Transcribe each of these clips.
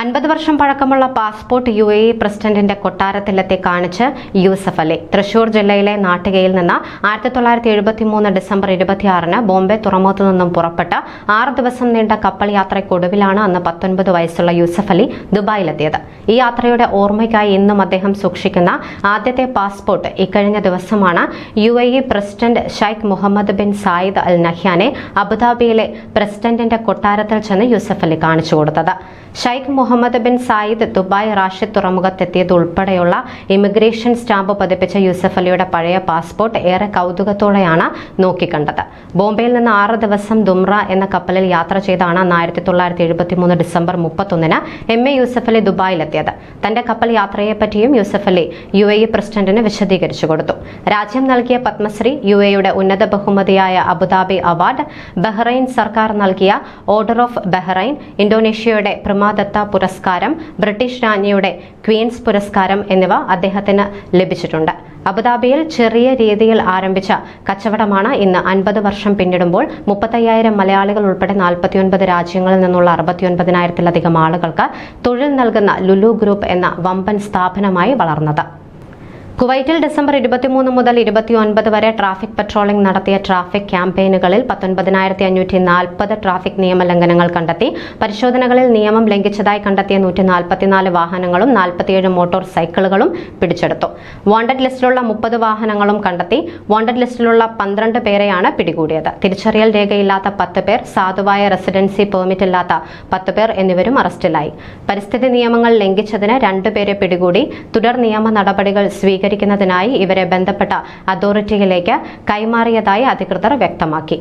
അൻപത് വർഷം പഴക്കമുള്ള പാസ്പോർട്ട് യു എ പ്രസിഡന്റിന്റെ കൊട്ടാരത്തിലെത്തി കാണിച്ച് യൂസഫ് അലി. തൃശൂർ ജില്ലയിലെ നാട്ടികയിൽ നിന്ന് ആയിരത്തി തൊള്ളായിരത്തി എഴുപത്തി മൂന്ന് ഡിസംബർ ഇരുപത്തിയാറിന് ബോംബെ തുറമുഖത്തു നിന്നും പുറപ്പെട്ട് ആറ് ദിവസം നീണ്ട കപ്പൽ യാത്രയ്ക്കൊടുവിലാണ് അന്ന് പത്തൊൻപത് വയസ്സുള്ള യൂസഫ് അലി ദുബായിലെത്തിയത്. ഈ യാത്രയുടെ ഓർമ്മയ്ക്കായി ഇന്നും അദ്ദേഹം സൂക്ഷിക്കുന്ന ആദ്യത്തെ പാസ്പോർട്ട് ഇക്കഴിഞ്ഞ ദിവസമാണ് U A E president Sheikh Mohammed bin Zayed Al നഹ്യാനെ അബുദാബിയിലെ പ്രസിഡന്റിന്റെ കൊട്ടാരത്തിൽ ചെന്ന് യൂസഫ് അലി കാണിച്ചു കൊടുത്തത്. Sheikh Mohammed bin Zayed Dubai Rashid തുറമുഖത്തെത്തിയത് ഉൾപ്പെടെയുള്ള ഇമിഗ്രേഷൻ സ്റ്റാമ്പ് പതിപ്പിച്ച യൂസഫ് അലിയുടെ പഴയ പാസ്പോർട്ട് ഏറെ കൗതുകത്തോടെയാണ് നോക്കിക്കണ്ടത്. ബോംബെയിൽ നിന്ന് ആറ് ദിവസം ദുംറ എന്ന കപ്പലിൽ യാത്ര ചെയ്താണ് ആയിരത്തി തൊള്ളായിരത്തി എഴുപത്തി മൂന്ന് ഡിസംബർ മുപ്പത്തൊന്നിന് എം എ യൂസഫ് അലി ദുബായിലെത്തിയത്. തന്റെ കപ്പൽ യാത്രയെപ്പറ്റിയും Yusuf Ali U A E പ്രസിഡന്റിന് വിശദീകരിച്ചു കൊടുത്തു. രാജ്യം നൽകിയ പത്മശ്രീ യു എയുടെ ഉന്നത ബഹുമതിയായ അബുദാബി അവാർഡ് ബഹ്റൈൻ സർക്കാർ നൽകിയ ഓർഡർ ഓഫ് ബഹ്റൈൻ ഇന്തോനേഷ്യയുടെ പ്രമാദത്ത പുരസ്കാരം ബ്രിട്ടീഷ് രാജ്ഞിയുടെ ക്വീൻസ് പുരസ്കാരം എന്നിവ അദ്ദേഹത്തിന് ലഭിച്ചിട്ടുണ്ട്. അബുദാബിയിൽ ചെറിയ രീതിയിൽ ആരംഭിച്ച കച്ചവടമാണ് ഇന്ന് അൻപത് വർഷം പിന്നിടുമ്പോൾ മുപ്പത്തയ്യായിരം മലയാളികൾ ഉൾപ്പെടെ നാൽപ്പത്തിയൊൻപത് രാജ്യങ്ങളിൽ നിന്നുള്ള അറുപത്തിയൊൻപതിനായിരത്തിലധികം ആളുകൾക്ക് തൊഴിൽ നൽകുന്ന ലുലു ഗ്രൂപ്പ് എന്ന വമ്പൻ സ്ഥാപനമായി വളർന്നത്. കുവൈറ്റിൽ ഡിസംബർ ഇരുപത്തിമൂന്ന് മുതൽ ഇരുപത്തിയൊൻപത് വരെ ട്രാഫിക് പട്രോളിംഗ് നടത്തിയ ട്രാഫിക് ക്യാമ്പയിനുകളിൽ പത്തൊൻപതിനായിരത്തി അഞ്ഞൂറ്റി നാൽപ്പത് ട്രാഫിക് നിയമലംഘനങ്ങൾ കണ്ടെത്തി. പരിശോധനകളിൽ നിയമം ലംഘിച്ചതായി കണ്ടെത്തിയ നൂറ്റി നാൽപ്പത്തിനാല് വാഹനങ്ങളും നാൽപ്പത്തിയേഴ് മോട്ടോർ സൈക്കിളുകളും പിടിച്ചെടുത്തു. വാണ്ടഡ് ലിസ്റ്റിലുള്ള മുപ്പത് വാഹനങ്ങളും കണ്ടെത്തി. വാണ്ടഡ് ലിസ്റ്റിലുള്ള പന്ത്രണ്ട് പേരെയാണ് പിടികൂടിയത്. തിരിച്ചറിയൽ രേഖയില്ലാത്ത പത്ത് പേർ സാധുവായ റെസിഡൻസി പെർമിറ്റ് ഇല്ലാത്ത പത്ത് പേർ എന്നിവരും അറസ്റ്റിലായി. പരിസ്ഥിതി നിയമങ്ങൾ ലംഘിച്ചതിന് രണ്ടുപേരെ പിടികൂടി. തുടർ നിയമ നടപടികൾ സ്വീകരിക്കുന്നതിനായി ഇവരെ ബന്ധപ്പെട്ട അതോറിറ്റിയിലേക്ക് കൈമാറിയതായി അധികൃതർ വ്യക്തമാക്കി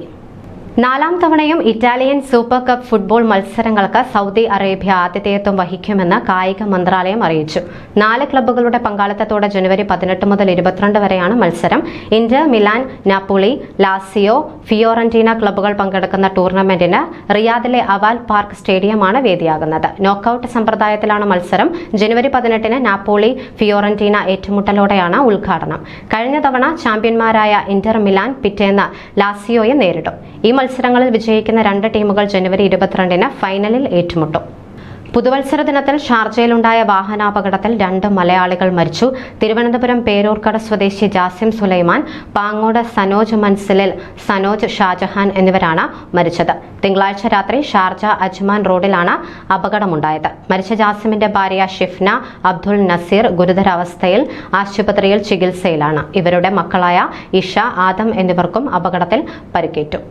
നാലാം തവണയും ഇറ്റാലിയൻ സൂപ്പർ കപ്പ് ഫുട്ബോൾ മത്സരങ്ങൾക്ക് സൗദി അറേബ്യ ആതിഥേയത്വം വഹിക്കുമെന്ന് കായിക മന്ത്രാലയം അറിയിച്ചു. നാല് ക്ലബ്ബുകളുടെ പങ്കാളിത്തത്തോടെ ജനുവരി പതിനെട്ട് മുതൽ ഇരുപത്തിരണ്ട് വരെയാണ് മത്സരം. Inter Milan Napoli Lazio Fiorentina ക്ലബ്ബുകൾ പങ്കെടുക്കുന്ന ടൂർണമെന്റിന് റിയാദിലെ അവാൽ പാർക്ക് സ്റ്റേഡിയമാണ് വേദിയാകുന്നത്. നോക്കൌട്ട് സമ്പ്രദായത്തിലാണ് മത്സരം. ജനുവരി പതിനെട്ടിന് നാപ്പോളി ഫിയോറന്റീന ഏറ്റുമുട്ടലോടെയാണ് ഉദ്ഘാടനം. കഴിഞ്ഞ തവണ ചാമ്പ്യന്മാരായ ഇന്റർ മിലാൻ പിറ്റേന്ന് ലാസിയോയെ നേരിടും. ഈ മത്സരങ്ങളിൽ വിജയിക്കുന്ന രണ്ട് ടീമുകൾ ജനുവരി ഇരുപത്തിരണ്ടിന് ഫൈനലിൽ ഏറ്റുമുട്ടും. പുതുവത്സര ദിനത്തിൽ ഷാർജയിലുണ്ടായ വാഹനാപകടത്തിൽ രണ്ട് മലയാളികൾ മരിച്ചു. തിരുവനന്തപുരം പേരൂർക്കട സ്വദേശി ജാസിം സുലൈമാൻ പാങ്ങോട് സനോജ് മൻസിലിൽ സനോജ് ഷാജഹാൻ എന്നിവരാണ് മരിച്ചത്. തിങ്കളാഴ്ച രാത്രി ഷാർജ അജ്മാൻ റോഡിലാണ് അപകടമുണ്ടായത്. മരിച്ച ജാസിമിന്റെ ഭാര്യ ഷിഫ്ന അബ്ദുൾ നസീർ ഗുരുതരാവസ്ഥയിൽ ആശുപത്രിയിൽ ചികിത്സയിലാണ്. ഇവരുടെ മക്കളായ ഇഷ ആദം എന്നിവർക്കും അപകടത്തിൽ പരിക്കേറ്റു.